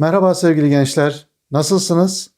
Merhaba sevgili gençler. Nasılsınız?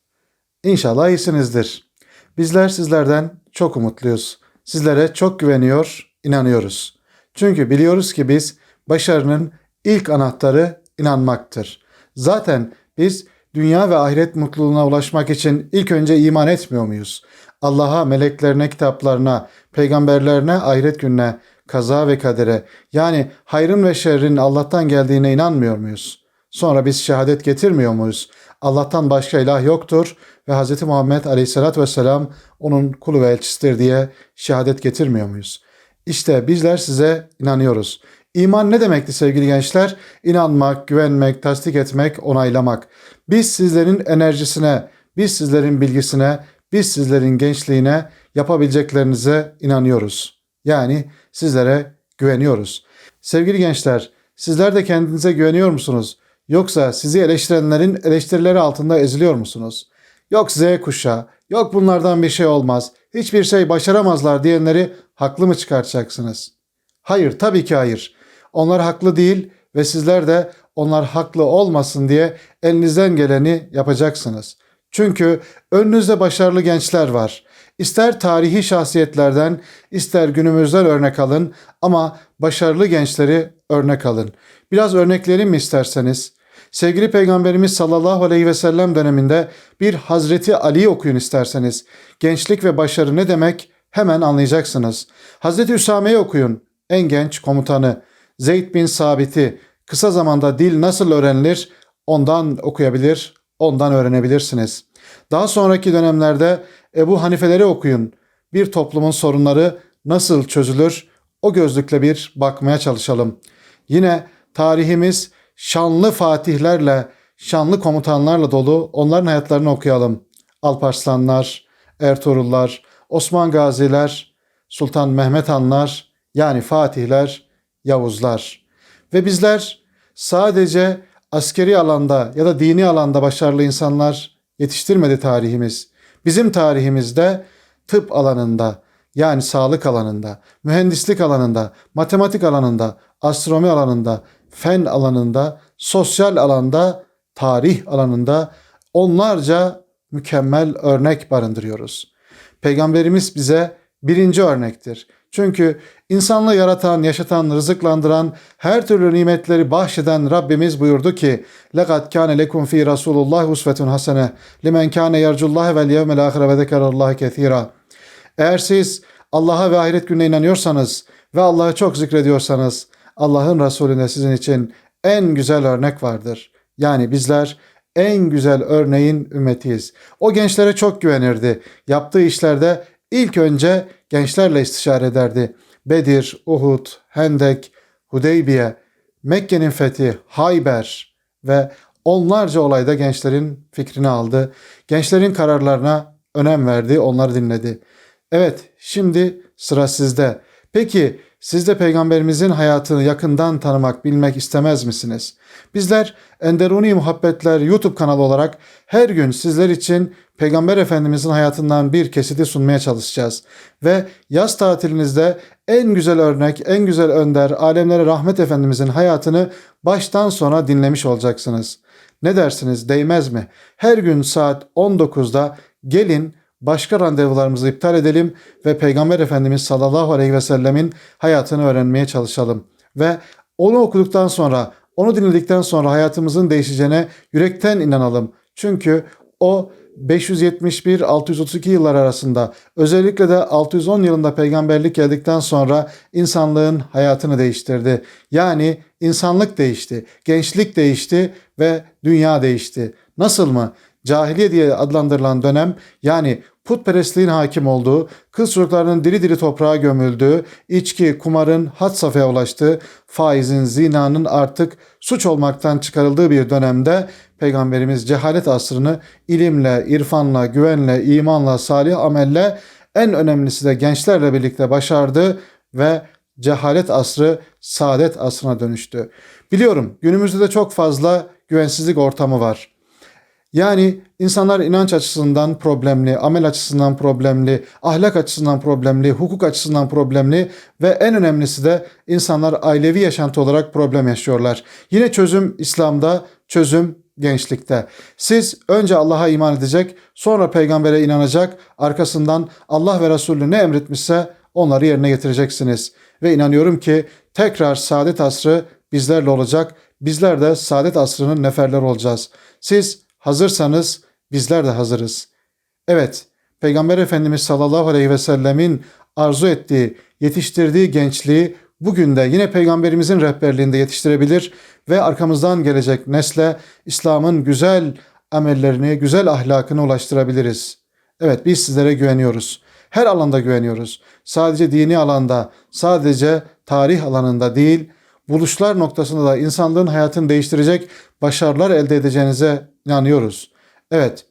İnşallah iyisinizdir. Bizler sizlerden çok umutluyuz. Sizlere çok güveniyor, inanıyoruz. Çünkü biliyoruz ki biz başarının ilk anahtarı inanmaktır. Zaten biz dünya ve ahiret mutluluğuna ulaşmak için ilk önce iman etmiyor muyuz? Allah'a, meleklerine, kitaplarına, peygamberlerine, ahiret gününe, kaza ve kadere yani hayrın ve şerrin Allah'tan geldiğine inanmıyor muyuz? Sonra biz şehadet getirmiyor muyuz? Allah'tan başka ilah yoktur ve Hz. Muhammed Aleyhisselatü Vesselam onun kulu ve elçisidir diye şehadet getirmiyor muyuz? İşte bizler size inanıyoruz. İman ne demekti sevgili gençler? İnanmak, güvenmek, tasdik etmek, onaylamak. Biz sizlerin enerjisine, biz sizlerin bilgisine, biz sizlerin gençliğine yapabileceklerinize inanıyoruz. Yani sizlere güveniyoruz. Sevgili gençler, sizler de kendinize güveniyor musunuz? Yoksa sizi eleştirenlerin eleştirileri altında eziliyor musunuz? Yok Z kuşağı, yok bunlardan bir şey olmaz, hiçbir şey başaramazlar diyenleri haklı mı çıkartacaksınız? Hayır, tabii ki hayır. Onlar haklı değil ve sizler de onlar haklı olmasın diye elinizden geleni yapacaksınız. Çünkü önünüzde başarılı gençler var. İster tarihi şahsiyetlerden, ister günümüzden örnek alın ama başarılı gençleri örnek alın. Biraz örneklerim mi isterseniz? Sevgili Peygamberimiz sallallahu aleyhi ve sellem döneminde bir Hazreti Ali okuyun isterseniz. Gençlik ve başarı ne demek hemen anlayacaksınız. Hazreti Üsame'yi okuyun. En genç komutanı. Zeyd bin Sabit'i. Kısa zamanda dil nasıl öğrenilir ondan okuyabilir, ondan öğrenebilirsiniz. Daha sonraki dönemlerde Ebu Hanifeleri okuyun. Bir toplumun sorunları nasıl çözülür o gözlükle bir bakmaya çalışalım. Yine tarihimiz şanlı fatihlerle, şanlı komutanlarla dolu onların hayatlarını okuyalım. Alparslanlar, Ertuğrullar, Osman Gaziler, Sultan Mehmet Hanlar yani Fatihler, Yavuzlar. Ve bizler sadece askeri alanda ya da dini alanda başarılı insanlar yetiştirmedi tarihimiz. Bizim tarihimizde tıp alanında yani sağlık alanında, mühendislik alanında, matematik alanında, astronomi alanında, fen alanında, sosyal alanda, tarih alanında onlarca mükemmel örnek barındırıyoruz. Peygamberimiz bize birinci örnektir. Çünkü insanlığı yaratan, yaşatan, rızıklandıran, her türlü nimetleri bahşeden Rabbimiz buyurdu ki: "Lekad kana lekum fi Rasulullah usvetun hasene limen kana yercullah vel yevmel ahire ve zekerallahi kesira." Eğer siz Allah'a ve ahiret gününe inanıyorsanız ve Allah'ı çok zikrediyorsanız Allah'ın Resulüne sizin için en güzel örnek vardır. Yani bizler en güzel örneğin ümmetiyiz. O gençlere çok güvenirdi. Yaptığı işlerde ilk önce gençlerle istişare ederdi. Bedir, Uhud, Hendek, Hudeybiye, Mekke'nin fethi, Hayber ve onlarca olayda gençlerin fikrini aldı. Gençlerin kararlarına önem verdi, onları dinledi. Evet, şimdi sıra sizde. Peki siz de peygamberimizin hayatını yakından tanımak, bilmek istemez misiniz? Bizler Enderuni Muhabbetler YouTube kanalı olarak her gün sizler için Peygamber Efendimizin hayatından bir kesiti sunmaya çalışacağız. Ve yaz tatilinizde en güzel örnek, en güzel önder, alemlere rahmet Efendimizin hayatını baştan sona dinlemiş olacaksınız. Ne dersiniz değmez mi? Her gün saat 19'da gelin başka randevularımızı iptal edelim ve Peygamber Efendimiz sallallahu aleyhi ve sellemin hayatını öğrenmeye çalışalım. Ve onu okuduktan sonra, onu dinledikten sonra hayatımızın değişeceğine yürekten inanalım. Çünkü o 571-632 yıllar arasında özellikle de 610 yılında peygamberlik geldikten sonra insanlığın hayatını değiştirdi. Yani insanlık değişti, gençlik değişti ve dünya değişti. Nasıl mı? Cahiliye diye adlandırılan dönem yani putperestliğin hakim olduğu, kız çocuklarının diri diri toprağa gömüldüğü, içki, kumarın had safhaya ulaştığı, faizin, zinanın artık suç olmaktan çıkarıldığı bir dönemde Peygamberimiz cehalet asrını ilimle, irfanla, güvenle, imanla, salih amelle en önemlisi de gençlerle birlikte başardı ve cehalet asrı saadet asrına dönüştü. Biliyorum günümüzde de çok fazla güvensizlik ortamı var. Yani insanlar inanç açısından problemli, amel açısından problemli, ahlak açısından problemli, hukuk açısından problemli ve en önemlisi de insanlar ailevi yaşantı olarak problem yaşıyorlar. Yine çözüm İslam'da, çözüm gençlikte. Siz önce Allah'a iman edecek, sonra peygambere inanacak, arkasından Allah ve Resulü ne emretmişse onları yerine getireceksiniz. Ve inanıyorum ki tekrar saadet asrı bizlerle olacak. Bizler de saadet asrının neferler olacağız. Siz hazırsanız bizler de hazırız. Evet, Peygamber Efendimiz sallallahu aleyhi ve sellemin arzu ettiği, yetiştirdiği gençliği bugün de yine Peygamberimizin rehberliğinde yetiştirebilir ve arkamızdan gelecek nesle İslam'ın güzel amellerini, güzel ahlakını ulaştırabiliriz. Evet biz sizlere güveniyoruz. Her alanda güveniyoruz. Sadece dini alanda, sadece tarih alanında değil, buluşlar noktasında da insanlığın hayatını değiştirecek başarılar elde edeceğinize inanıyoruz. Evet,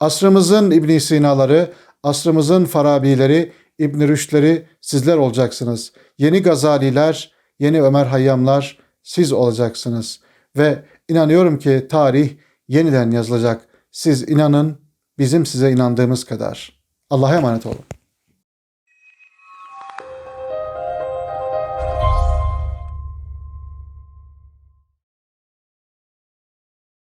asrımızın İbn Sina'ları, asrımızın Farabileri, İbn Rüşdleri sizler olacaksınız. Yeni Gazaliler, yeni Ömer Hayyamlar siz olacaksınız. Ve inanıyorum ki tarih yeniden yazılacak. Siz inanın bizim size inandığımız kadar. Allah'a emanet olun.